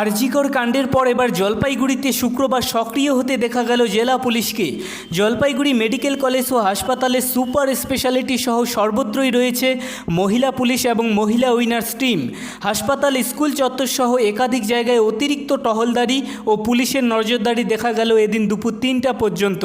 আরজিকর কাণ্ডের পর এবার জলপাইগুড়িতে শুক্রবার সক্রিয় হতে দেখা গেল জেলা পুলিশকে। জলপাইগুড়ি মেডিকেল কলেজ ও হাসপাতালে সুপার স্পেশালিটি সহ সর্বত্রই রয়েছে মহিলা পুলিশ এবং মহিলা উইনার্স টিম। হাসপাতাল, স্কুল চত্বর সহ একাধিক জায়গায় অতিরিক্ত টহলদারি ও পুলিশের নজরদারি দেখা গেল এদিন দুপুর তিনটা পর্যন্ত।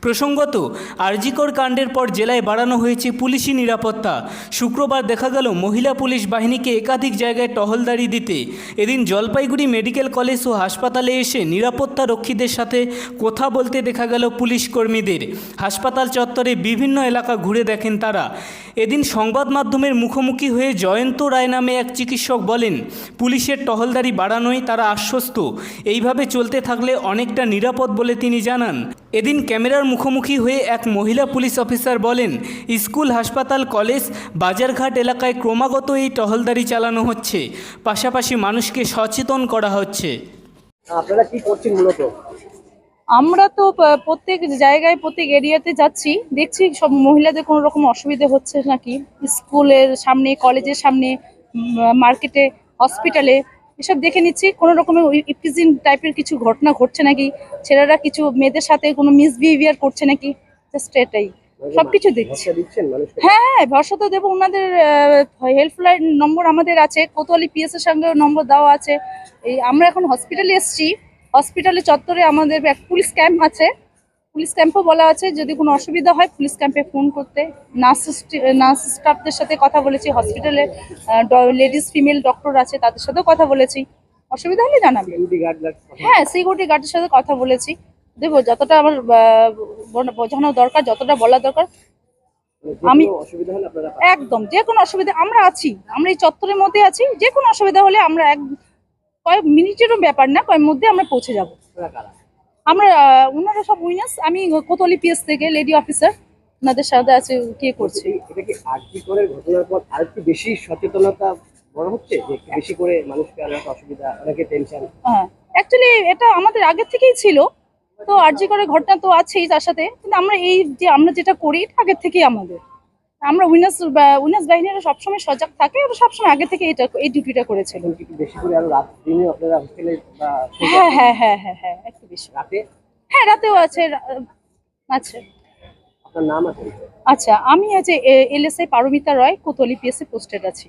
প্রসঙ্গত, আরজিকর কাণ্ডের পর জেলায় বাড়ানো হয়েছে পুলিশি নিরাপত্তা। শুক্রবার দেখা গেল মহিলা পুলিশ বাহিনীকে একাধিক জায়গায় টহলদারি দিতে। এদিন জলপাইগুড়ি মেডিকেল কলেজ ও হাসপাতালে এসে নিরাপত্তা রক্ষীদের সাথে কথা বলতে দেখা গেল পুলিশ কর্মীদের। হাসপাতাল চত্বরে বিভিন্ন এলাকা ঘুরে দেখেন তারা। এদিন সংবাদ মাধ্যমের মুখোমুখি হয়ে জয়ন্ত রায় নামে এক চিকিৎসক বলেন, পুলিশের টহলদারি বাড়ানোয় তারা আশ্বস্ত। এইভাবে চলতে থাকলে অনেকটা নিরাপদ বলে তিনি জানান। এদিন ক্যামেরার মুখোমুখি হয়ে এক মহিলা পুলিশ অফিসার বলেন স্কুল হাসপাতাল কলেজ বাজারঘাট এলাকায় ক্রমাগত এই টহলদারি চালানো হচ্ছে। পাশাপাশি মানুষকে সচেতন করা হচ্ছে। আপনারা কি করছেন মূলত? আমরা তো প্রত্যেক জায়গায় প্রত্যেক এরিয়াতে যাচ্ছি। দেখছি সব মহিলাদের কোনো রকম অসুবিধা হচ্ছে নাকি? স্কুলের সামনে কলেজের সামনে মার্কেটে হসপিটালে এসব দেখে নিচ্ছি। কোনো রকমের ইফটিজিং টাইপের কিছু ঘটনা ঘটছে নাকি? ছেলেরা কিছু মেয়েদের সাথে কোনো মিসবিহেভিয়ার করছে নাকি? জাস্ট এটাই। সবকিছু দেখছি হ্যাঁ হ্যাঁ ভরসা তো দেবো। ওনাদের হেল্পলাইন নম্বর আমাদের আছে। কোতোয়ালি পিএস এর সঙ্গে নম্বর দেওয়া আছে। এই আমরা এখন হসপিটালে এসেছি। হসপিটালে চত্বরে আমাদের এক পুলিশ ক্যাম্প আছে। পুলিশ ক্যাম্পও বলা আছে যদি কোনো অসুবিধা হয় পুলিশ ক্যাম্পে ফোন করতে। নার্স নার্স স্টাফদের সাথে কথা বলেছি হসপিটালে লেডিস ফিমেল ডক্টর আছে তাদের সাথেও কথা বলেছি। অসুবিধা হলে জানাবে হ্যাঁ সিকিউরিটি গার্ডের সাথে কথা বলেছি। দেখব যতটা আমার বোঝানো দরকার যতটা বলা দরকার আমি- একদম যে কোনো অসুবিধা আমরা আছি আমরা এই চত্বরের মধ্যে আছি যে কোনো অসুবিধা হলে আমরা এক কয়েক মিনিটেরও ব্যাপার না কয়েক মধ্যে আমরা পৌঁছে যাব। আমরা ওনারা সব উইনার্স আমি কোতলি পিএস থেকে লেডি অফিসার ওনাদের সাথে আছে কে করছে। এটা কি আরজি করে ঘটনার পর আর একটু বেশি সচেতনতা বড় হচ্ছে? যে বেশি করে মানুষকে অনেক অসুবিধা অনেকে টেনশন হ্যাঁ অ্যাকচুয়ালি এটা আমাদের আগের থেকেই ছিল। তো আরজি করে ঘটনা তো আছেই তার সাথে। কিন্তু আমরা এই যে আমরা যেটা করি এটা আগের থেকেই আমাদের। আমরা উইনার্স উইনার্স বাহিনীরা সবসময় সজাগ থাকে ওরা সবসময় আগে থেকে এটা এই ডিউটিটা করেছিল। এখন কি একটু বেশি করে আরও রাত দিনে আপনারা হোস্টেলে হ্যাঁ হ্যাঁ হ্যাঁ হ্যাঁ হ্যাঁ একটু বেশি। রাতে? হ্যাঁ রাতেও আছে আছে। আপনার নাম আছে আচ্ছা আমি আছে LSI Paromita Roy Kotli PSA posted আছি।